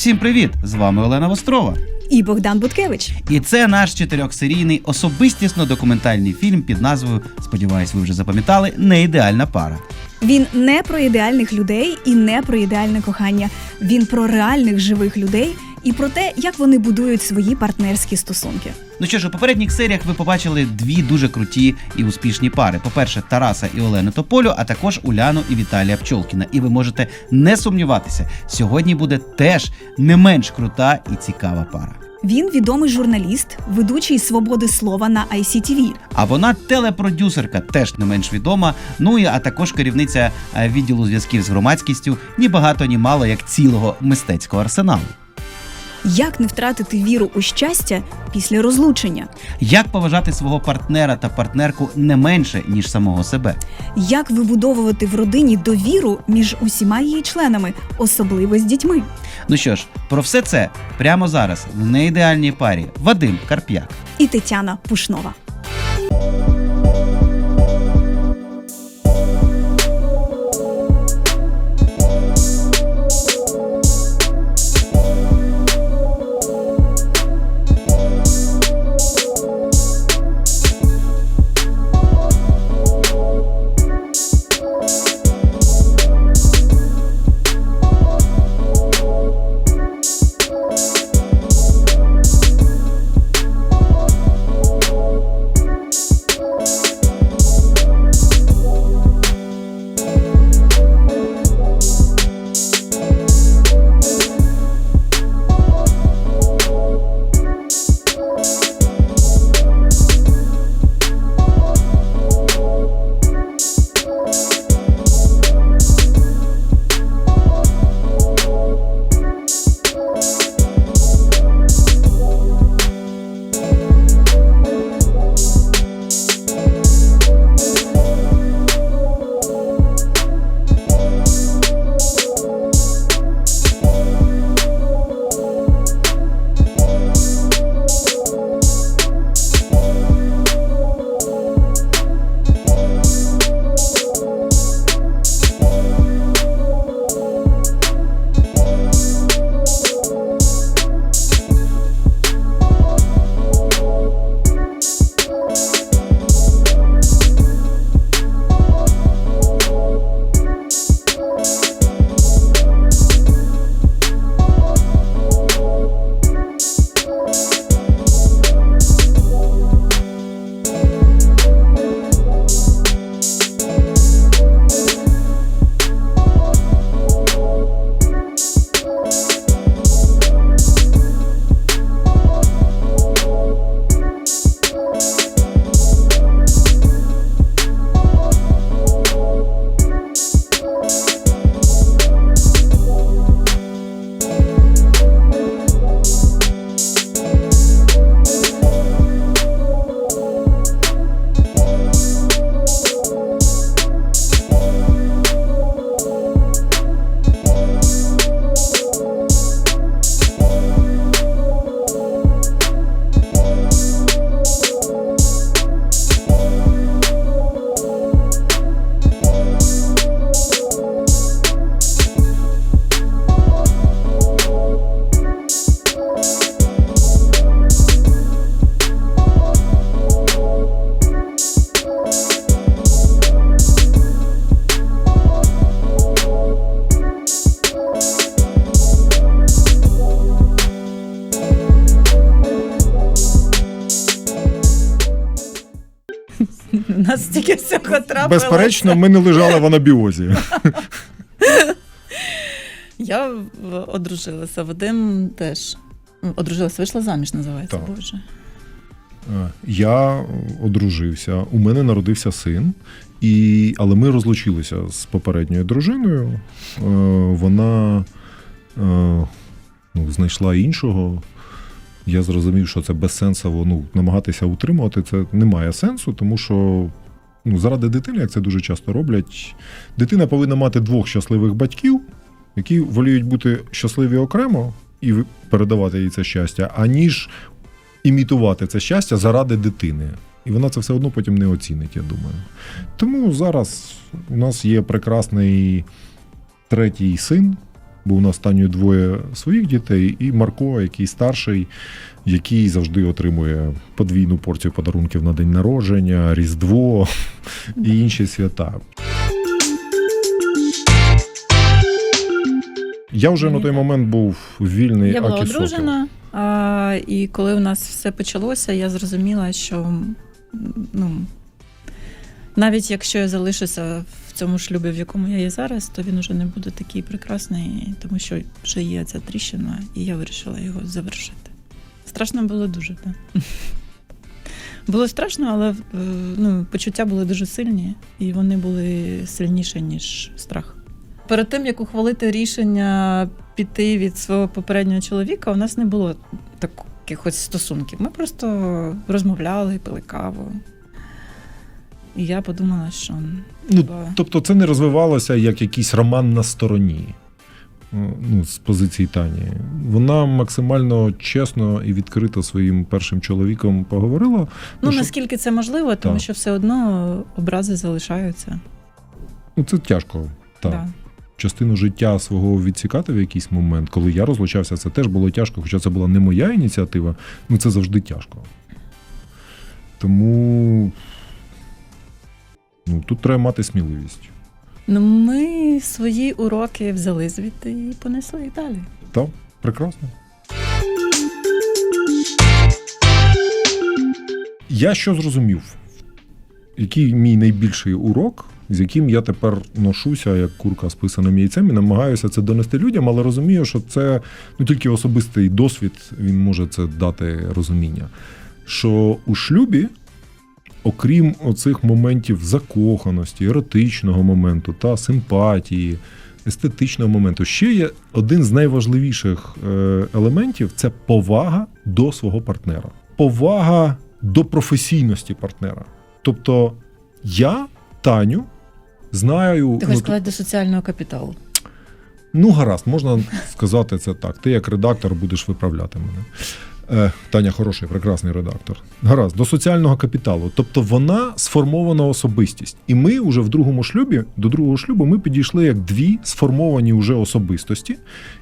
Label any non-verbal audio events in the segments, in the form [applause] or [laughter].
Всім привіт! З вами Олена Вострова. І Богдан Буткевич. І це наш чотирьохсерійний особистісно документальний фільм під назвою Сподіваюсь, ви вже запам'ятали не ідеальна пара. Він не про ідеальних людей і не про ідеальне кохання. Він про реальних живих людей і про те, як вони будують свої партнерські стосунки. Ну що ж, у попередніх серіях ви побачили дві дуже круті і успішні пари. По-перше, Тараса і Олену Тополю, а також Уляну і Віталія Пчолкіна. І ви можете не сумніватися, сьогодні буде теж не менш крута і цікава пара. Він відомий журналіст, ведучий свободи слова на ICTV. А вона телепродюсерка, теж не менш відома. Ну і а також керівниця е, відділу зв'язків з громадськістю ні багато, ні мало як цілого мистецького арсеналу. Як не втратити віру у щастя після розлучення? Як поважати свого партнера та партнерку не менше ніж самого себе? Як вибудовувати в родині довіру між усіма її членами, особливо з дітьми? Ну що ж, про все це прямо зараз в неідеальній парі Вадим Карп'як. І Тетяна Пушнова. Безперечно, ми не лежали в анабіозі. Я одружилася. Вадим теж. Одружилася, вийшла заміж, називається. Так. Боже. Е, Я одружився, у мене народився син, і... але ми розлучилися з попередньою дружиною. Е, Вона е, ну, знайшла іншого. Я зрозумів, що це безсенсово ну, намагатися утримувати. Це немає сенсу, тому що ну, заради дитини, як це дуже часто роблять, дитина повинна мати двох щасливих батьків, які воліють бути щасливі окремо і передавати їй це щастя, аніж імітувати це щастя заради дитини. І вона це все одно потім не оцінить, я думаю. Тому зараз у нас є прекрасний третій син, Бо у нас Таню двоє своїх дітей, і Марко, який старший, який завжди отримує подвійну порцію подарунків на день народження, Різдво і інші свята. Я вже на той момент був вільний Я була Акі одружена, а, і коли у нас все почалося, я зрозуміла, що ну, навіть якщо я залишуся в цьому шлюбі, в якому я є зараз, то він уже не буде такий прекрасний, тому що вже є ця тріщина, і я вирішила його завершити. Страшно було дуже, так. [laughs] Було страшно, але е, ну, почуття були дуже сильні, і вони були сильніші, ніж страх. Перед тим, як ухвалити рішення піти від свого попереднього чоловіка, у нас не було таких стосунків. Ми просто розмовляли, пили каву. І я подумала, що Ну, треба- тобто це не розвивалося як якийсь роман на стороні. е, Ну, з позиції Тані. Вона максимально чесно і відкрито своїм першим чоловіком поговорила. ну, що- наскільки це можливо, тому Так. що все одно образи залишаються. Ну, це тяжко. Так. Да. Частину життя свого відсікати в якийсь момент, коли я розлучався, це теж було тяжко, хоча це була не моя ініціатива, ну це завжди тяжко. Тому ну, тут треба мати сміливість. Ну, ми свої уроки взяли звідти і понесли їх далі. Так, прекрасно. Я що зрозумів? Який мій найбільший урок, з яким я тепер ношуся, як курка з писаним яйцем, і намагаюся це донести людям, але розумію, що це ну, тільки особистий досвід, він може це дати розуміння. Що у шлюбі, окрім оцих моментів закоханості, еротичного моменту та симпатії, естетичного моменту. Ще є один з найважливіших е, елементів це повага до свого партнера, повага до професійності партнера. Тобто я, Таню, знаю. Ти ну, сказати до соціального капіталу. Ну, гаразд, можна сказати це так. Ти як редактор будеш виправляти мене. Таня хороший, прекрасний редактор. Гаразд, до соціального капіталу. Тобто вона сформована особистість. І ми вже в другому шлюбі, до другого шлюбу, ми підійшли як дві сформовані вже особистості,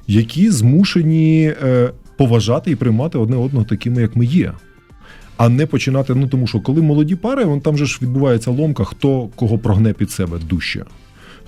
які змушені е, поважати і приймати одне одного такими, як ми є. А не починати, ну тому що коли молоді пари, вон там же ж відбувається ломка, хто кого прогне під себе дужче,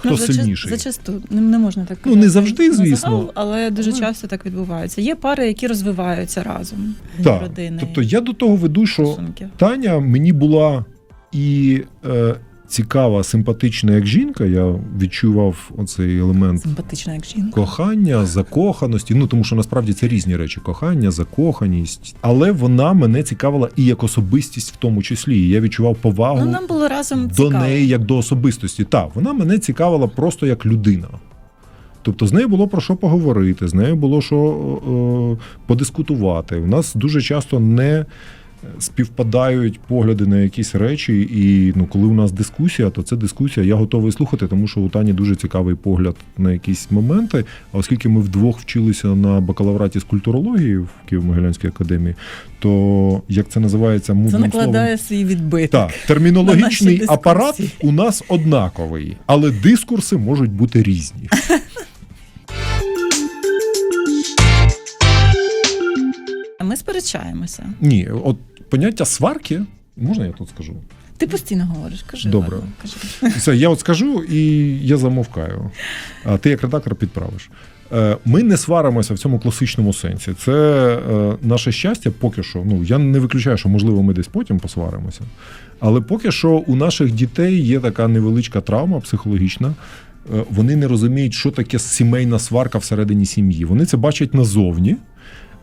хто Ну, сильніший. Зачасту не, не можна так Ну, не завжди, звісно. загал, але дуже часто так відбувається. Є пари, які розвиваються разом. Так. родини. Тобто я до того веду, що. Таня мені була і е, цікава, симпатична як жінка. Я відчував оцей елемент Симпатична як жінка. кохання, закоханості. Ну тому що насправді це різні речі: кохання, закоханість. Але вона мене цікавила і як особистість в тому числі. І я відчував повагу Ну, нам було разом до цікаво. неї як до особистості. Так, вона мене цікавила просто як людина. Тобто з нею було про що поговорити, з нею було що е, подискутувати. У нас дуже часто не співпадають погляди на якісь речі, і ну, коли у нас дискусія, то це дискусія. Я готовий слухати, тому що у Тані дуже цікавий погляд на якісь моменти. А оскільки ми вдвох вчилися на бакалавраті з культурології в Києво-Могилянській академії, то як це називається Це мовним накладає свій відбиток. так, термінологічний На апарат у нас однаковий, але дискурси можуть бути різні. [laughs] сперечаємося. Ні, от поняття сварки, можна я тут скажу? Ти постійно говориш, кажи. Добре. ладно, кажи. Все, я от скажу і я замовкаю. А ти як редактор підправиш. Е, Ми не сваримося в цьому класичному сенсі. Це е, наше щастя поки що. Ну я не виключаю, що можливо ми десь потім посваримося. Але поки що у наших дітей є така невеличка травма психологічна. Е, Вони не розуміють, що таке сімейна сварка всередині сім'ї. Вони це бачать назовні.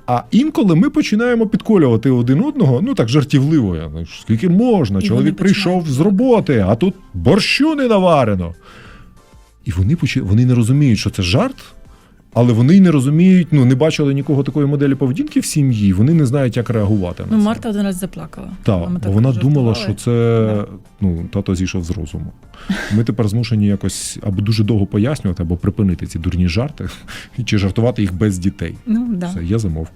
А інколи ми починаємо підколювати один одного, ну так жартівливо. Я, скільки можна? І Чоловік прийшов з роботи, а тут борщу не наварено. І вони поч... вони не розуміють, що це жарт, але вони й не розуміють, ну не бачили нікого такої моделі поведінки в сім'ї, вони не знають, як реагувати на Ну, це. Марта один раз заплакала. Так, бо вона думала, що це ну, тато зійшов з розуму. Ми тепер змушені якось або дуже довго пояснювати, або припинити ці дурні жарти, [laughs] чи жартувати їх без дітей. Ну, да. Все, я замовк.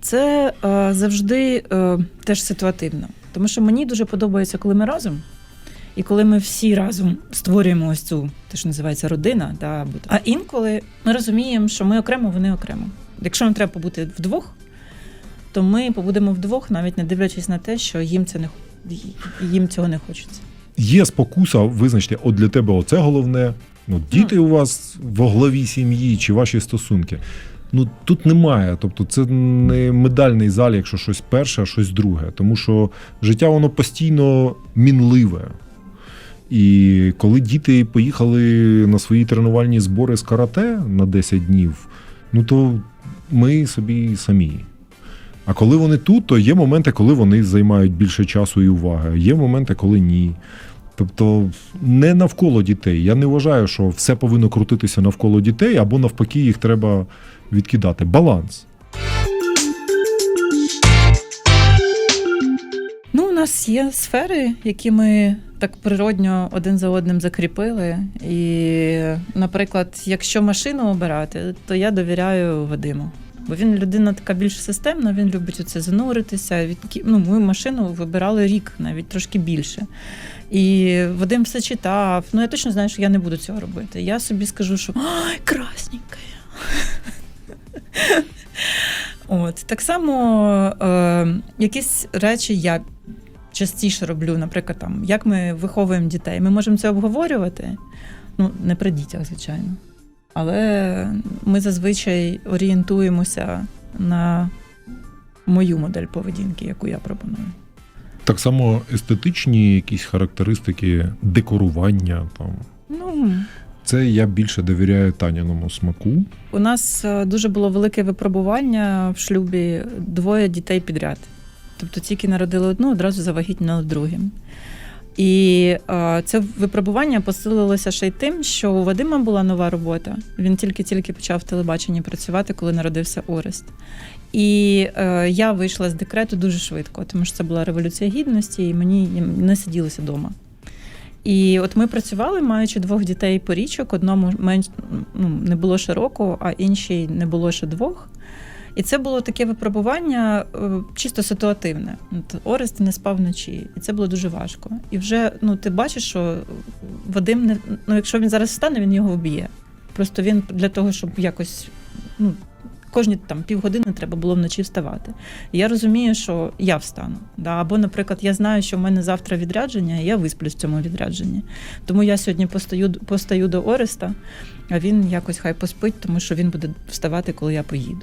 Це е, завжди е, теж ситуативно. Тому що мені дуже подобається, коли ми разом. І коли ми всі разом створюємо ось цю, те, що називається родина, да, або- а інколи ми розуміємо, що ми окремо, вони окремо. Якщо нам треба побути вдвох, то ми побудемо вдвох, навіть не дивлячись на те, що їм це не їм цього не хочеться. Є спокуса визначити, от для тебе оце головне. Ну, діти у вас в главі сім'ї чи ваші стосунки. Ну тут немає. Тобто, це не медальний зал, якщо щось перше, а щось друге. Тому що життя воно постійно мінливе. І коли діти поїхали на свої тренувальні збори з карате на 10 днів, ну то ми собі самі. А коли вони тут, то є моменти, коли вони займають більше часу і уваги. Є моменти, коли ні. Тобто не навколо дітей. Я не вважаю, що все повинно крутитися навколо дітей, або навпаки, їх треба відкидати. Баланс. Нас є сфери, які ми так природньо один за одним закріпили. І, наприклад, якщо машину обирати, то я довіряю Вадиму. Бо він людина така більш системна, він любить оце зануритися. Від, ну, ми машину вибирали рік, навіть трошки більше. І Вадим все читав. Ну, я точно знаю, що я не буду цього робити. Я собі скажу, що ай, красненька. От так само е, якісь речі я частіше роблю, наприклад, там як ми виховуємо дітей. Ми можемо це обговорювати. Ну, не при дітях, звичайно. Але ми зазвичай орієнтуємося на мою модель поведінки, яку я пропоную. Так само естетичні якісь характеристики декорування. Там. Ну, Це я більше довіряю Таняному смаку. У нас е, дуже було велике випробування в шлюбі двоє дітей підряд. Тобто тільки народили одну, одразу завагітніли другим. І е, це випробування посилилося ще й тим, що у Вадима була нова робота. Він тільки-тільки почав в телебаченні працювати, коли народився Орест. І е, я вийшла з декрету дуже швидко, тому що це була революція гідності, і мені не сиділося вдома. І от ми працювали, маючи двох дітей порічок, одному менш ну, не було ще року, а іншій не було ще двох. І це було таке випробування е, чисто ситуативне. Орест не спав вночі, і це було дуже важко. І вже ну ти бачиш, що Вадим не ну, якщо він зараз встане, він його вб'є. Просто він для того, щоб якось ну. Кожні там півгодини треба було вночі вставати. І я розумію, що я встану. Да? Або, наприклад, я знаю, що в мене завтра відрядження, і я висплюсь в цьому відрядженні. Тому я сьогодні постаю, постаю до Ореста, а він якось хай поспить, тому що він буде вставати, коли я поїду.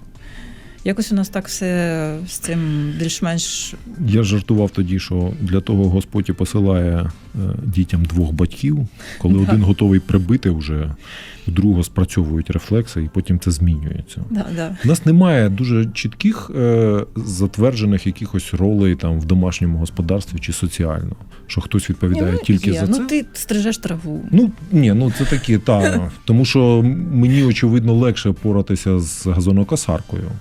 Якось у нас так все з цим більш-менш Я жартував тоді, що для того Господь і посилає е, дітям двох батьків, коли Да. один готовий прибити вже, у другого спрацьовують рефлекси, і потім це змінюється. да, да. У нас немає дуже чітких е, затверджених якихось ролей там в домашньому господарстві чи соціально, що хтось відповідає ну, тільки є. за це. Ну ти стрижеш траву. Ну ні, ну це такі, та [laughs] тому що мені очевидно легше поратися з газонокосаркою.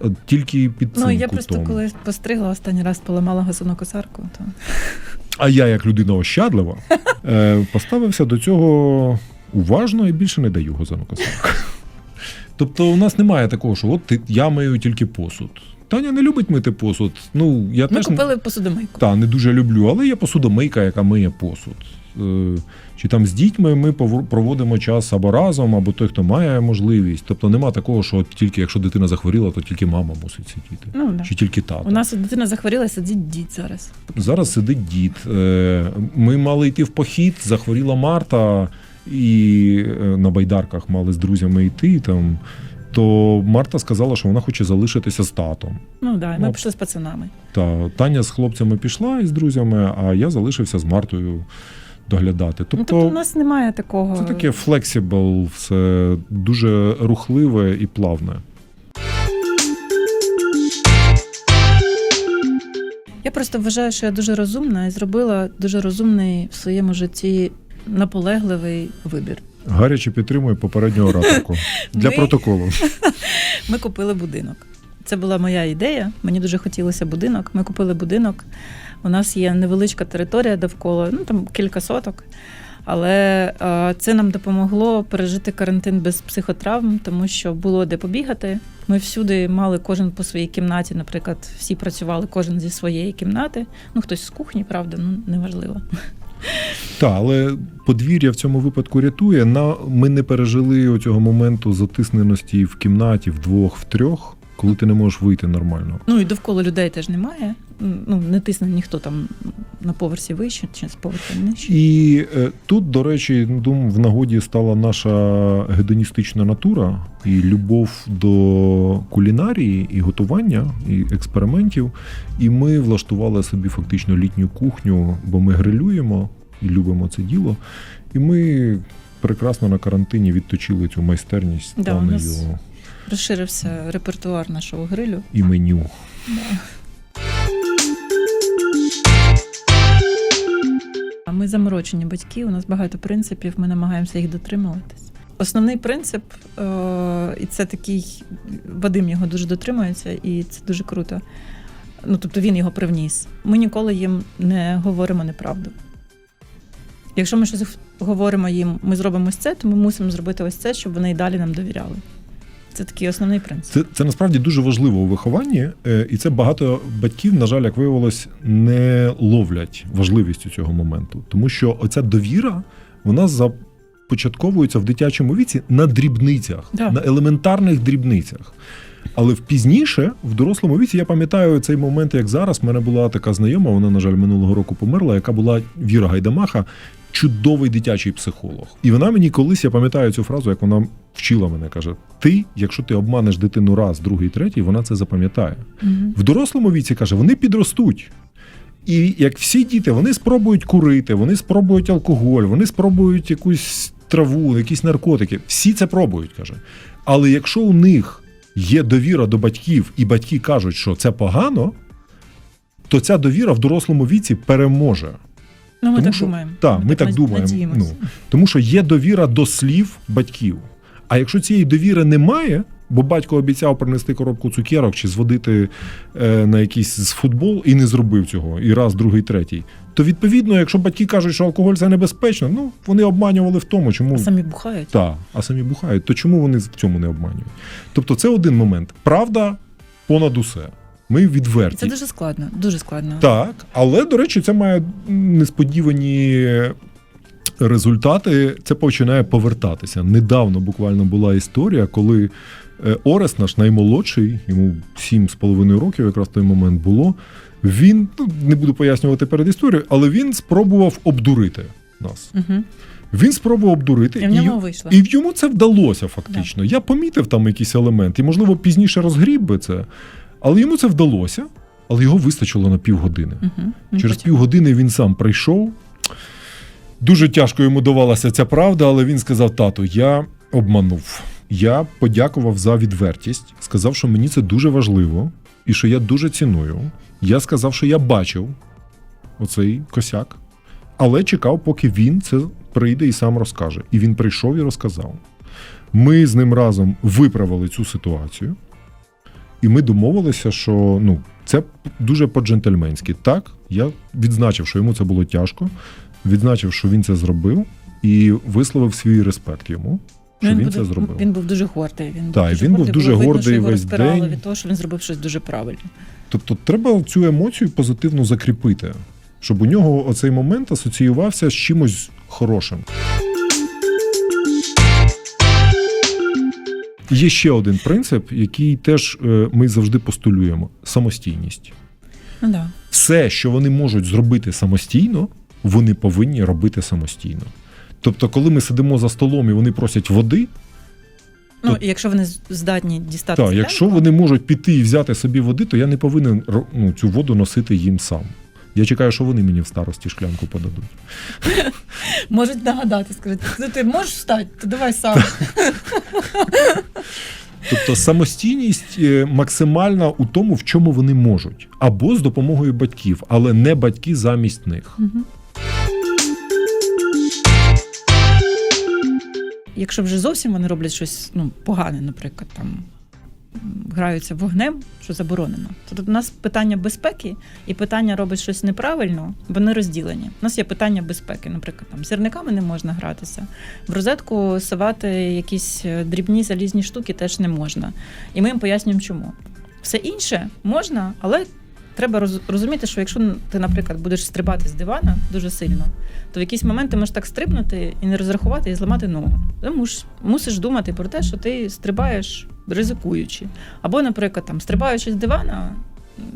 От Тільки під цим Ну я кутом. просто коли постригла останній раз поламала газонокосарку, то А я, як людина ощадлива, [laughs] е, поставився до цього уважно і більше не даю газонокосарку. [laughs] Тобто, у нас немає такого, що от я мию тільки посуд. Таня не любить мити посуд. Ну, я ми теж купили посудомийку. та, не дуже люблю, але є посудомийка, яка миє посуд. Е, Чи там з дітьми ми проводимо час або разом, або той, хто має можливість. Тобто нема такого, що тільки якщо дитина захворіла, то тільки мама мусить сидіти. Ну, да. Чи тільки тато. У нас дитина захворіла, сидить дід зараз. Зараз сидить дід. Е, Ми мали йти в похід, захворіла Марта, і е, на байдарках мали з друзями йти там. То Марта сказала, що вона хоче залишитися з татом. Ну да, ми Ну, пішли з пацанами. Та Таня з хлопцями пішла із друзями, а я залишився з Мартою доглядати. Ну, Тобто, тобто у нас немає такого. це таке флексібл, все дуже рухливе і плавне. Я просто вважаю, що я дуже розумна і зробила дуже розумний в своєму житті наполегливий вибір. Гаряче підтримую попередню ораторку [laughs] для Ми- протоколу. [laughs] Ми купили будинок. Це була моя ідея. Мені дуже хотілося будинок. Ми купили будинок. У нас є невеличка територія довкола, ну там кілька соток. Але е, це нам допомогло пережити карантин без психотравм, тому що було де побігати. Ми всюди мали кожен по своїй кімнаті. Наприклад, всі працювали кожен зі своєї кімнати. Ну хтось з кухні, правда, ну неважливо. Так, але подвір'я в цьому випадку рятує. На ми не пережили оцього моменту затисненості в кімнаті вдвох, в трьох, коли ти не можеш вийти нормально. Ну і довкола людей теж немає. Ну, не тисне ніхто там на поверсі вище чи з поверху нижче. І е, тут, до речі, думаю, в нагоді стала наша гедоністична натура і любов до кулінарії, і готування, і експериментів. І ми влаштували собі фактично літню кухню, бо ми грилюємо і любимо це діло. І ми прекрасно на карантині відточили цю майстерність Да, нас- Розширився репертуар нашого грилю. і меню. Да. Ми заморочені батьки, у нас багато принципів, ми намагаємося їх дотримуватись. Основний принцип, е, і це такий, Вадим його дуже дотримується, і це дуже круто. Ну, тобто він його привніс. Ми ніколи їм не говоримо неправду. Якщо ми щось говоримо їм, ми зробимо ось це, то ми мусимо зробити ось це, щоб вони і далі нам довіряли. Це такий основний принцип. Це, це насправді дуже важливо у вихованні, е, і це багато батьків, на жаль, як виявилось, не ловлять важливістю цього моменту. Тому що оця довіра, вона започатковується в дитячому віці на дрібницях, Да. на елементарних дрібницях. Але в пізніше, в дорослому віці, я пам'ятаю цей момент, як зараз. В мене була така знайома, вона, на жаль, минулого року померла, яка була Віра Гайдамаха, чудовий дитячий психолог. І вона мені колись, я пам'ятаю цю фразу, як вона вчила мене, каже: Ти, якщо ти обманеш дитину раз, другий, третій, вона це запам'ятає. Мгм. В дорослому віці каже, вони підростуть. І як всі діти, вони спробують курити, вони спробують алкоголь, вони спробують якусь траву, якісь наркотики. Всі це пробують, каже. Але якщо у них є довіра до батьків, і батьки кажуть, що це погано, то ця довіра в дорослому віці переможе. Ну, ми Тому так що- думаємо. Так, ми так наді- думаємо. Ну, тому що є довіра до слів батьків. А якщо цієї довіри немає, бо батько обіцяв принести коробку цукерок чи зводити е, на якийсь футбол і не зробив цього, і раз, другий, третій, то відповідно, якщо батьки кажуть, що алкоголь це небезпечно, ну вони обманювали в тому, чому А самі бухають. так, а самі бухають, то чому вони в цьому не обманюють? Тобто, це один момент. Правда понад усе. Ми відверті. Це дуже складно, дуже складно. Так, але до речі, це має несподівані результати. Це починає повертатися. Недавно буквально була історія, коли Орес, наш наймолодший, йому 7,5 років, якраз в той момент було. Він ну, не буду пояснювати перед історією, але він спробував обдурити нас. Угу. Він спробував обдурити, І в й- вийшло. і йому це вдалося фактично. Я помітив там якийсь елемент, і можливо пізніше розгріб би це, але йому це вдалося, але його вистачило на півгодини. Угу. Через півгодини він сам прийшов. Дуже тяжко йому давалася ця правда, але він сказав: тату, я обманув. Я подякував за відвертість, сказав, що мені це дуже важливо і що я дуже ціную. Я сказав, що я бачив оцей косяк, але чекав, поки він це прийде і сам розкаже. І він прийшов і розказав. Ми з ним разом виправили цю ситуацію, і ми домовилися, що ну, це дуже по-джентльменськи. Так, я відзначив, що йому це було тяжко, відзначив, що він це зробив, і висловив свій респект йому, що він, буде- це зробив. Він був дуже гордий. Він Так, був він був дуже було гордий його весь день. від того, що він зробив щось дуже правильно. Тобто треба цю емоцію позитивно закріпити, щоб у нього оцей момент асоціювався з чимось хорошим. Є ще один принцип, який теж е, ми завжди постулюємо: самостійність. Ну да. Все, що вони можуть зробити самостійно, вони повинні робити самостійно. Тобто, коли ми сидимо за столом і вони просять води, Ну, То- якщо вони здатні дістати. так, якщо вони можуть піти і взяти собі води, то я не повинен ну, цю воду носити їм сам. Я чекаю, що вони мені в старості шклянку подадуть. [laughs] можуть нагадати, скажуть, ну ти можеш встати, то давай сам. Тобто самостійність е, максимальна у тому, в чому вони можуть, або з допомогою батьків, але не батьки замість них. Мгм. Якщо вже зовсім вони роблять щось ну, погане, наприклад, там граються вогнем, що заборонено, то тут у нас питання безпеки і питання робить щось неправильно, вони розділені. У нас є питання безпеки, наприклад, там зірниками не можна гратися, в розетку совати якісь е, дрібні залізні штуки теж не можна. І ми їм пояснюємо, чому. Все інше можна, але треба розуміти, що якщо ти, наприклад, будеш стрибати з дивана дуже сильно, то в якийсь момент ти можеш так стрибнути і не розрахувати і зламати ногу. Ти муш, мусиш думати про те, що ти стрибаєш ризикуючи. Або, наприклад, там, стрибаючи з дивана,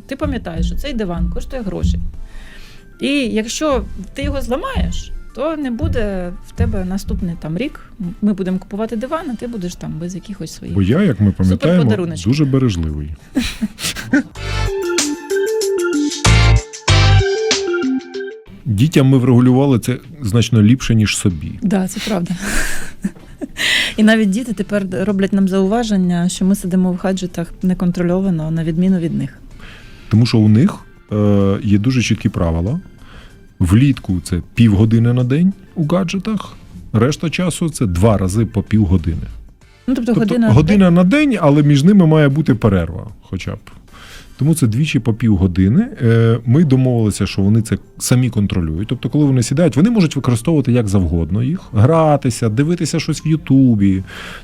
ти пам'ятаєш, що цей диван коштує грошей. І якщо ти його зламаєш, то не буде в тебе наступний там рік. Ми будемо купувати диван, а ти будеш там без якихось своїх. Бо я, як ми пам'ятаємо, дуже бережливий. [laughs] Дітям ми врегулювали це значно ліпше, ніж собі. Да, це правда. І навіть діти тепер роблять нам зауваження, що ми сидимо в гаджетах неконтрольовано, на відміну від них. Тому що у них е, є дуже чіткі правила. Влітку це півгодини на день у гаджетах, решта часу це два рази по півгодини. Ну, тобто, Тобто година, година на день, але між ними має бути перерва, хоча б. Тому це двічі по півгодини. Е, Ми домовилися, що вони це самі контролюють. Тобто, коли вони сідають, вони можуть використовувати як завгодно їх, гратися, дивитися щось в Ютубі,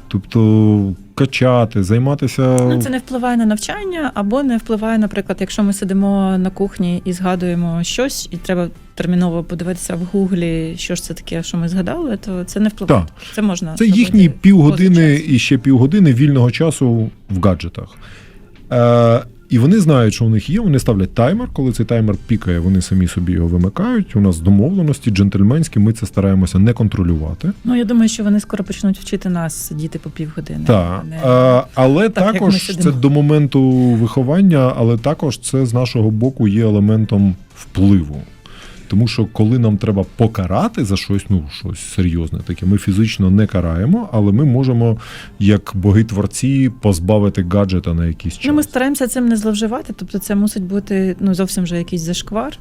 тобто качати, займатися. Ну, це не впливає на навчання, або не впливає, наприклад, якщо ми сидимо на кухні і згадуємо щось, і треба терміново подивитися в гуглі, що ж це таке, що ми згадали, то це не впливає. Так. Це можна Це їхні півгодини і ще півгодини вільного часу в гаджетах. Е, і вони знають, що у них є. Вони ставлять таймер. Коли цей таймер пікає, вони самі собі його вимикають. У нас домовленості джентльменські. Ми це стараємося не контролювати. Ну я думаю, що вони скоро почнуть вчити нас сидіти по півгодини. Так. не- але так, також це до моменту виховання, але також це з нашого боку є елементом впливу. Тому що коли нам треба покарати за щось, ну щось серйозне таке, ми фізично не караємо, але ми можемо, як боги творці, позбавити гаджета на якийсь час. Ну, ми стараємося цим не зловживати, тобто це мусить бути ну, зовсім вже якийсь зашквар.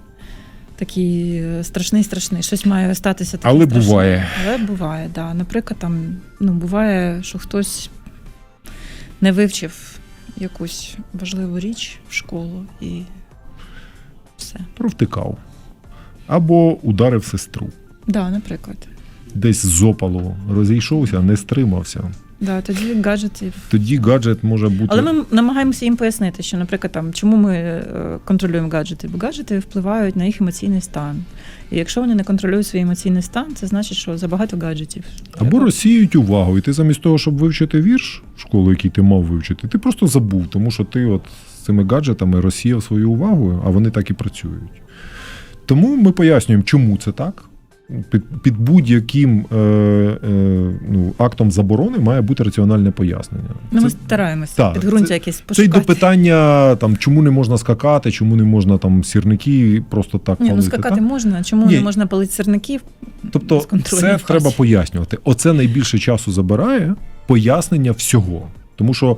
Такий е, страшний, страшний. Щось має статися таке. Але страшне. буває. Але буває, да. Наприклад, там ну, буває, що хтось не вивчив якусь важливу річ в школу і все. Провтикав. Або ударив сестру. Да, наприклад. Десь з опалу розійшовся, не стримався. Да, тоді гаджетів. Тоді гаджет може бути. Але ми намагаємося їм пояснити, що, наприклад, там чому ми е, контролюємо гаджети? Бо гаджети впливають на їх емоційний стан. І якщо вони не контролюють свій емоційний стан, це значить, що забагато гаджетів. Або розсіють увагу, і ти замість того, щоб вивчити вірш в школу, який ти мав вивчити, ти просто забув, тому що ти от з цими гаджетами розсіяв свою увагу, а вони так і працюють. Тому ми пояснюємо, чому це так. Під, під будь-яким е, е, ну, актом заборони має бути раціональне пояснення. Ну, ми стараємося так, підґрунтя це- якесь Це й до питання, там, чому не можна скакати, чому не можна там сірники просто так Ні, ну скакати так? можна. а Чому Ні. не можна палити сірників? Тобто це треба пояснювати. Оце найбільше часу забирає пояснення всього. Тому що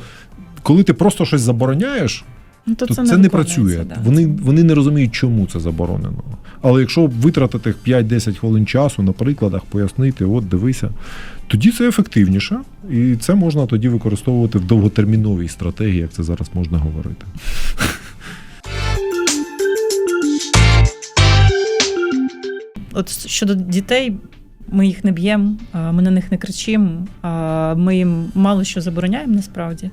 коли ти просто щось забороняєш, Ну, то то це, це, не працює. Да. Вони, вони не розуміють, чому це заборонено. Але якщо витратити 5-10 хвилин часу на прикладах, пояснити, от дивися, тоді це ефективніше, і це можна тоді використовувати в довготерміновій стратегії, як це зараз можна говорити. От щодо дітей, ми їх не б'ємо, ми на них не кричимо, ми їм мало що забороняємо насправді.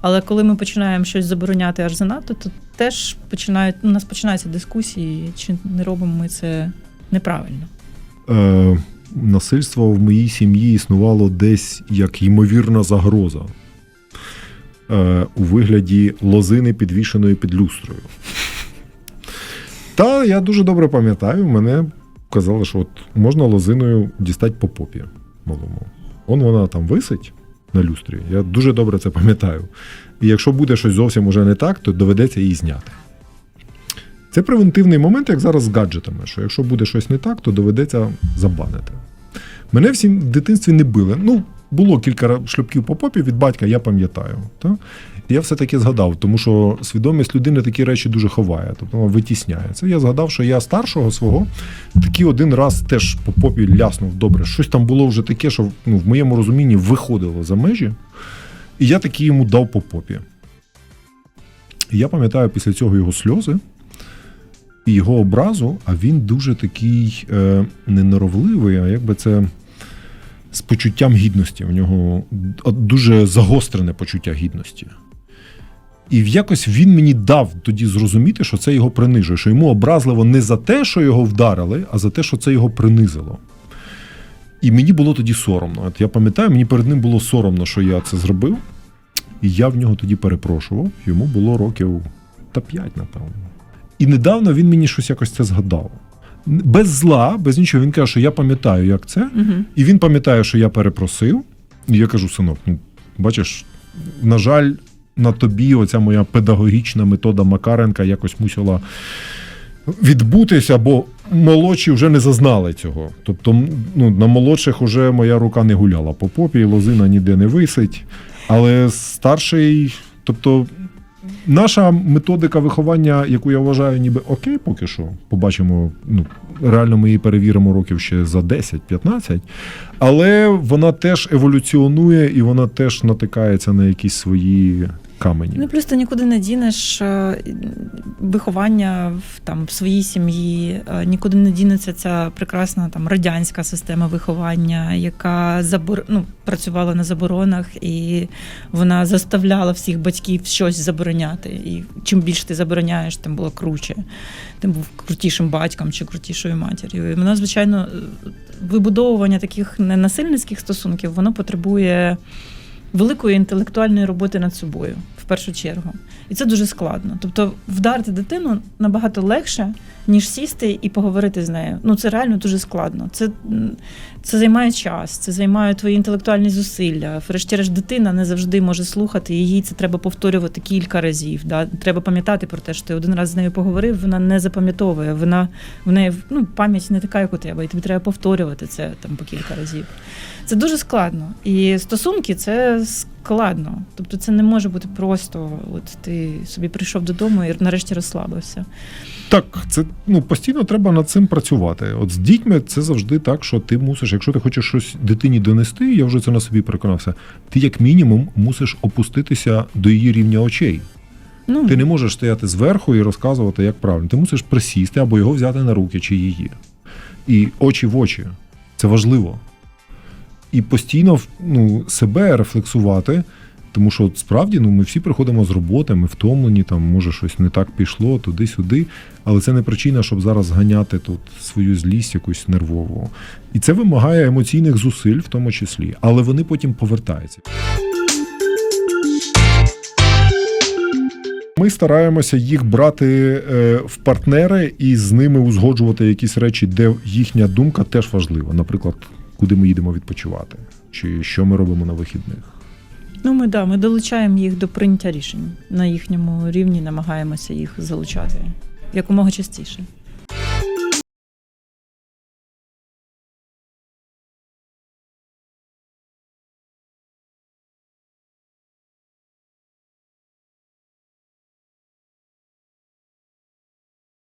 Але коли ми починаємо щось забороняти аж занадто, то теж починають у нас починаються дискусії, чи не робимо ми це неправильно. Е, насильство в моїй сім'ї існувало десь як ймовірна загроза е, у вигляді лозини, підвішеної під люстрою. Та я дуже добре пам'ятаю, мене казали, що от можна лозиною дістати по попі малому. Он вона там висить на люстрі. Я дуже добре це пам'ятаю. І якщо буде щось зовсім уже не так, то доведеться її зняти. Це превентивний момент, як зараз з гаджетами, що якщо буде щось не так, то доведеться забанити. Мене всі в дитинстві не били. Ну, було кілька шлюпків по попі від батька, я пам'ятаю. Та? Я все-таки згадав, тому що свідомість людини такі речі дуже ховає, тобто витісняє. Це я згадав, що я старшого свого такий один раз теж по попі ляснув добре. Щось там було вже таке, що ну, в моєму розумінні виходило за межі. І я таки йому дав по попі. І я пам'ятаю після цього його сльози і його образу, а він дуже такий е, неноровливий, а якби це з почуттям гідності. У нього дуже загострене почуття гідності. І якось він мені дав тоді зрозуміти, що це його принижує, що йому образливо не за те, що його вдарили, а за те, що це його принизило. І мені було тоді соромно. От я пам'ятаю, мені перед ним було соромно, що я це зробив. І я в нього тоді перепрошував. Йому було років та п'ять, напевно. І недавно він мені щось якось це згадав. Без зла, без нічого. Він каже, що я пам'ятаю, як це. Угу. І він пам'ятає, що я перепросив. І я кажу, синок, ну бачиш, на жаль, на тобі оця моя педагогічна метода Макаренка якось мусила відбутися, бо молодші вже не зазнали цього. Тобто, ну, на молодших вже моя рука не гуляла по попі, лозина ніде не висить. Але старший, тобто. Наша методика виховання, яку я вважаю, ніби окей, поки що. Побачимо, ну реально ми її перевіримо років ще за 10-15, але вона теж еволюціонує і вона теж натикається на якісь свої камені. Ну плюс ти нікуди не дінеш е, виховання в там в своїй сім'ї, е, нікуди не дінеться ця прекрасна там радянська система виховання, яка забор... ну, працювала на заборонах, і вона заставляла всіх батьків щось забороняти. І чим більше ти забороняєш, тим було круче. Тим був крутішим батьком чи крутішою матір'ю. І вона, звичайно, вибудовування таких ненасильницьких стосунків воно потребує великої інтелектуальної роботи над собою першу чергу. І це дуже складно. Тобто, вдарити дитину набагато легше, ніж сісти і поговорити з нею. Ну це реально дуже складно. Це, це займає час, це займає твої інтелектуальні зусилля. Врешті-решт, дитина не завжди може слухати, їй це треба повторювати кілька разів. Да? Треба пам'ятати про те, що ти один раз з нею поговорив, вона не запам'ятовує. Вона в неї ну, пам'ять не така, як у тебе, і тобі треба повторювати це там по кілька разів. Це дуже складно. І стосунки це складно. Тобто це не може бути просто. От ти собі прийшов додому і нарешті розслабився. Так, це ну постійно треба над цим працювати. От з дітьми це завжди так, що ти мусиш, якщо ти хочеш щось дитині донести, я вже це на собі переконався. Ти як мінімум мусиш опуститися до її рівня очей. Ну, Ти не можеш стояти зверху і розказувати, як правильно. Ти мусиш присісти або його взяти на руки чи її. І очі в очі. Це важливо. І постійно ну, себе рефлексувати, тому що от справді ну, ми всі приходимо з роботи, ми втомлені, там може щось не так пішло, туди-сюди. Але це не причина, щоб зараз зганяти тут свою злість якусь нервову. І це вимагає емоційних зусиль, в тому числі, але вони потім повертаються. Ми стараємося їх брати е, в партнери і з ними узгоджувати якісь речі, де їхня думка теж важлива. Наприклад, куди ми їдемо відпочивати, чи що ми робимо на вихідних. ну ми да, ми долучаємо їх до прийняття рішень на їхньому рівні, намагаємося їх залучати якомога частіше.